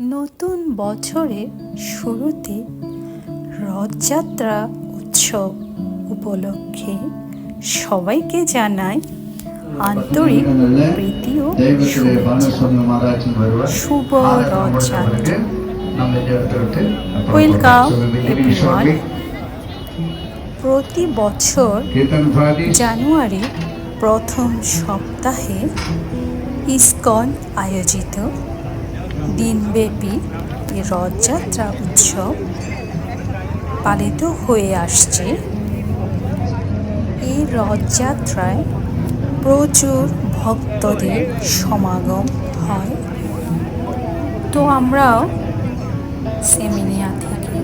নতুন বছরের শুরুতে রথযাত্রা উৎসব উপলক্ষে সবাইকে জানাই আন্তরিক প্রীতি ও শুভ রথযাত্রা। ওয়েলকাম প্রতি বছর জানুয়ারি প্রথম সপ্তাহে ইসকন আয়োজিত দিনব্যাপী রথযাত্রা উৎসব পালিত হয়ে আসছে। এই রথযাত্রায় প্রচুর ভক্তদের সমাগম হয়। তো আমরাও সেমিনিয়া থেকে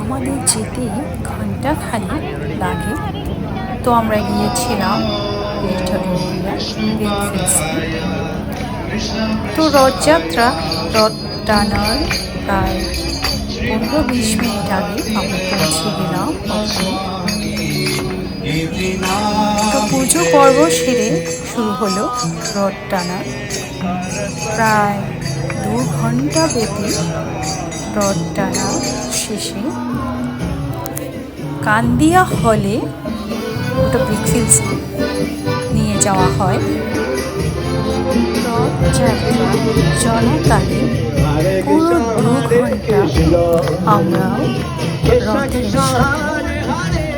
আমাদের যেতে ঘণ্টা খালি লাগে। তো আমরা গিয়েছিলাম তো রথযাত্রা রথ টানার প্রায় পনেরো বিশ মিনিট আগে আমরা পৌঁছে গেলাম তো পুজো পর্ব সেরে শুরু হলো রথ টানা প্রায় দু ঘণ্টা ব্যাপী রথ টানা শেষে কান্দিয়া হলে ওটা ব্রিকফিল্স নিয়ে যাওয়া হয়। চলাকালে পুরো দু ঘণ্টা আমরাও রথের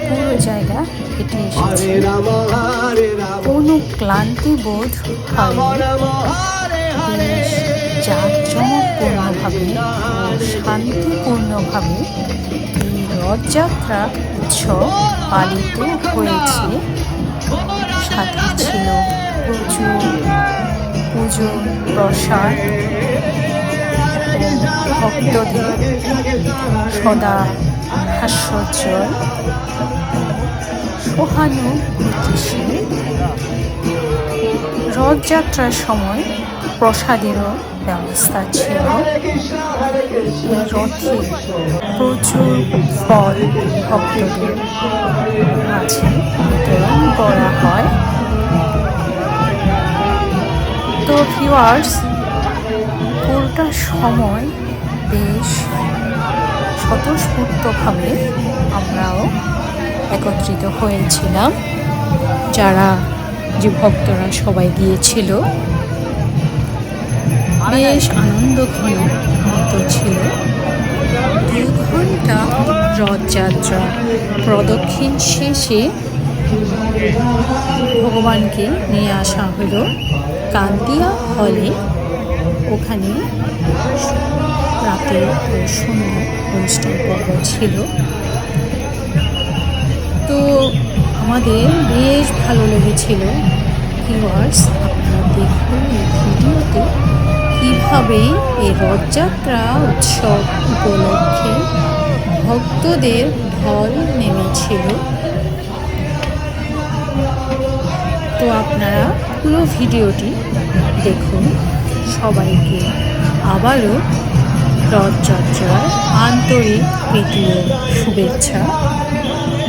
পুরো জায়গা হেঁটে এসেছি কোনো ক্লান্তি বোধ জাঁকজমকপূর্ণভাবে শান্তিপূর্ণভাবে এই রথযাত্রা উৎসব পালিত হয়েছে। সাথে ছিল প্রচুর পুজো, প্রসাদ, ভক্তদের সদা হাস্যোজ্জ্বল সহানুভূতিশীল রথযাত্রার সময় প্রসাদেরও ব্যবস্থা ছিল। রথে প্রচুর ফল ভক্তদের মাঝে বিতরণ করা হয়। তো ভিউয়ার্স পুরোটা সময় বেশ স্বতঃস্ফূর্তভাবে আমরাও একত্রিত হয়েছিলাম। যারা যে ভক্তরা সবাই গিয়েছিল, বেশ আনন্দ ঘন মুহূর্ত ছিল। দু ঘণ্টা রথযাত্রা প্রদক্ষিণ শেষে ভগবানকে নিয়ে আসা হলো কান্দিয়া হলে। ওখানে রাতে সন্ধ্যা অনুষ্ঠান পর্ব ছিল। তো আমাদের বেশ ভালো লেগেছিল। ভিউয়ার্স আপনারা দেখুন এই ভিডিওতে কীভাবে এই রথযাত্রা উৎসব উপলক্ষে ভক্তদের ঢল নেমেছিল। তো আপনারা পুরো ভিডিওটি দেখুন। সবাইকে আবারও রথযাত্রার আন্তরিক প্রীতি ও শুভেচ্ছা।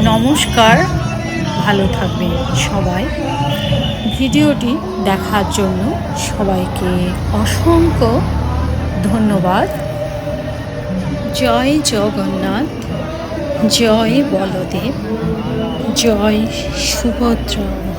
নমস্কার, ভালো থাকবেন সবাই। ভিডিওটি দেখার জন্য সবাইকে অসংখ্য ধন্যবাদ। জয় জগন্নাথ, জয় বলদেব, জয় সুভদ্রা।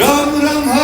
রাম রাম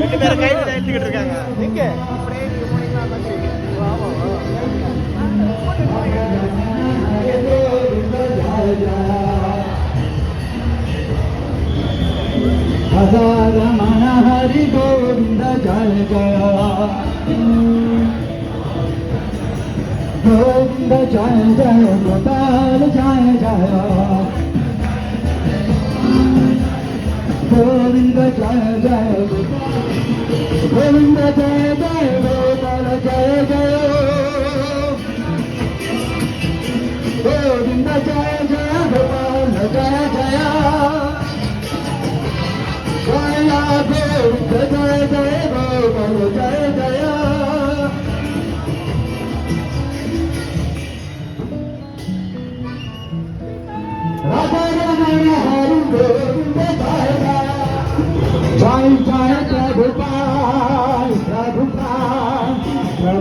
ரெண்டு பேரும் கையில தான் எடுத்துக்கிட்டு ஹரி கோவிந்த ஜய गोविंद जय जय गोपाल जय जय गोविंद जय जय गोविंद जय जय गोपाल जय जय गोविंद जय जय गोपाल जय जय जय गोविंद जय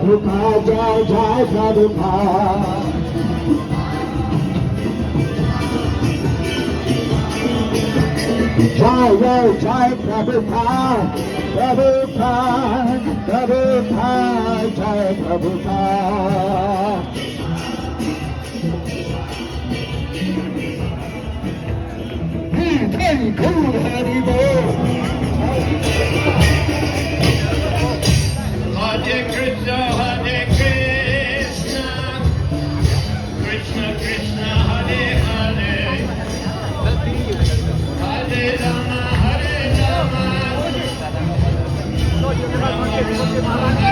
প্রভু পায় জয় জয় প্রভু পায় জয় জয় জয় প্রভু পায় প্রভু পায় প্রভু পায় জয় প্রভু পায় Very good, Hari Bol. Hare Krishna, Hare Thank you.